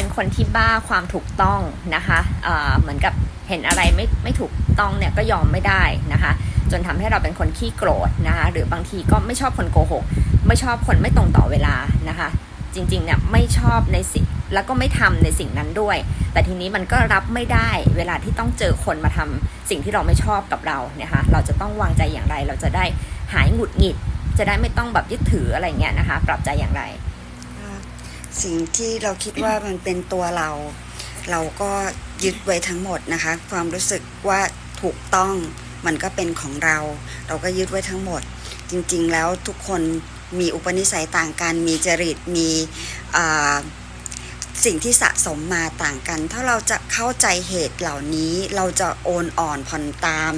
เป็นคนที่บ้าความถูกต้องนะคะเเหมือนกับเห็นอะไรไม่ไม่ถูกต้องเนี่ยก็ยอมไม่ได้นะคะ จนทำให้เราเป็นคนขี้โกรธนะคะหรือบางทีก็ไม่ชอบคนโกหก ไม่ชอบคนไม่ตรงต่อเวลานะคะ จริงๆเนี่ยไม่ชอบในสิ่งแล้วก็ไม่ทำในสิ่งนั้นด้วย แต่ทีนี้มันก็รับไม่ได้เวลาที่ต้องเจอคนมาทำสิ่งที่เราไม่ชอบกับเราเนี่ยค่ะเราจะต้องวางใจอย่างไร เราจะได้หายหงุดหงิด จะได้ไม่ต้องแบบยึดถืออะไรเงี้ยนะคะ ปรับใจอย่างไร สิ่งที่เราคิดว่ามันเป็นตัวเรา เราก็ยึดไว้ทั้งหมดนะคะ ความรู้สึกว่าถูกต้องมันก็เป็นของเรา เราก็ยึดไว้ทั้งหมด จริงๆแล้วทุกคนมีอุปนิสัยต่างกัน มีจริตมีสิ่งที่สะสมมาต่างกัน ถ้าเราจะเข้าใจเหตุเหล่านี้เราจะโอนอ่อนผ่อนตาม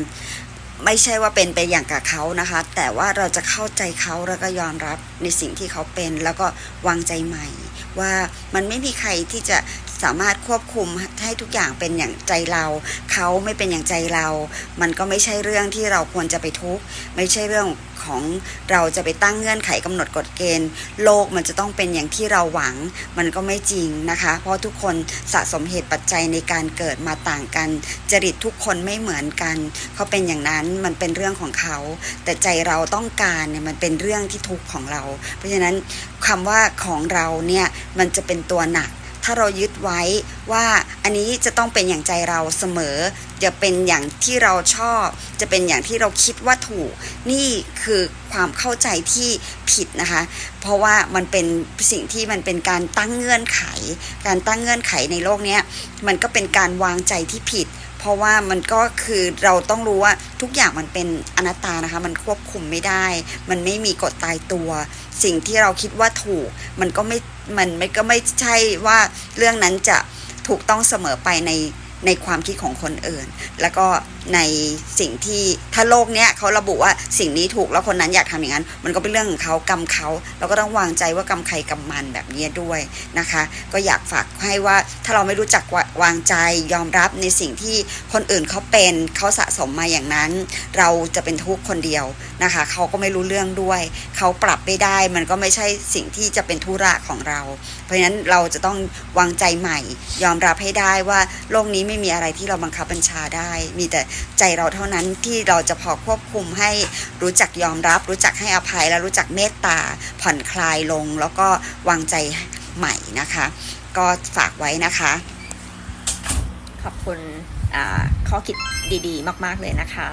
ไม่ใช่ว่าเป็นไปอย่างกับเขานะคะ แต่ว่าเราจะเข้าใจเขาแล้วก็ยอมรับในสิ่งที่เขาเป็น แล้วก็วางใจใหม่ ว่ามันไม่มีใครที่จะ สามารถควบคุมให้ทุกอย่างเป็นอย่างใจเรา เขาไม่เป็นอย่างใจเรา มันก็ไม่ใช่เรื่องที่เราควรจะไปทุกข์ไม่ใช่เรื่องของเราจะไปตั้งเงื่อนไขกำหนดกฎเกณฑ์ โลกมันจะต้องเป็นอย่างที่เราหวัง มันก็ไม่จริงนะคะ เพราะทุกคนสะสมเหตุปัจจัยในการเกิดมาต่างกัน จริตทุกคนไม่เหมือนกัน เขาเป็นอย่างนั้นมันเป็นเรื่องของเขา แต่ใจเราต้องการเนี่ยมันเป็นเรื่องที่ทุกข์ของเรา เพราะฉะนั้นคำว่าของเราเนี่ยมันจะเป็นตัวหนัก ถ้าเรายึดไว้ว่าอันนี้จะต้องเป็นอย่างใจเราเสมอ จะเป็นอย่างที่เราชอบ จะเป็นอย่างที่เราคิดว่าถูก นี่คือความเข้าใจที่ผิดนะคะ เพราะว่ามันเป็นสิ่งที่มันเป็นการตั้งเงื่อนไข การตั้งเงื่อนไขในโลกนี้มันก็เป็นการวางใจที่ผิด เพราะว่ามันก็คือเราต้องรู้ว่าทุกอย่างมันเป็นอนัตตานะคะ มันควบคุมไม่ได้ มันไม่มีกฎตายตัว สิ่งที่เราคิดว่าถูก มันก็ไม่มันไม่ก็ไม่ใช่ว่าเรื่องนั้นจะถูกต้องเสมอไปใน ในความคิดของคนอื่น แล้วก็ในสิ่งที่ถ้าโลกเนี้ยเขาระบุว่าสิ่งนี้ถูกแล้วคนนั้นอยากทำอย่างนั้น มันก็เป็นเรื่องของเขากรรมเขาเราก็ต้องวางใจว่ากรรมใครกรรมมันแบบนี้ด้วยนะคะ ก็อยากฝากให้ว่าถ้าเราไม่รู้จักวาวางใจยอมรับในสิ่งที่คนอื่นเขาเป็นเขาสะสมมาอย่างนั้น เราจะเป็นทุกข์คนเดียว นะคะเขาก็ไม่รู้เรื่องด้วย เขาปรับไม่ได้มันก็ไม่ใช่สิ่งที่จะเป็นธุระของเรา เพราะฉะนั้นเราจะต้องวางใจใหม่ ยอมรับให้ได้ว่าโลกนี้ไม่มีอะไรที่เราบังคับบัญชาได้ มีแต่ใจเราเท่านั้นที่เราจะพอควบคุมให้รู้จักยอมรับ รู้จักให้อภัยและรู้จักเมตตาผ่อนคลายลง แล้วก็วางใจใหม่นะคะ ก็ฝากไว้นะคะ ขอบคุณข้อคิดดีๆ มาก ๆ เลยนะคะ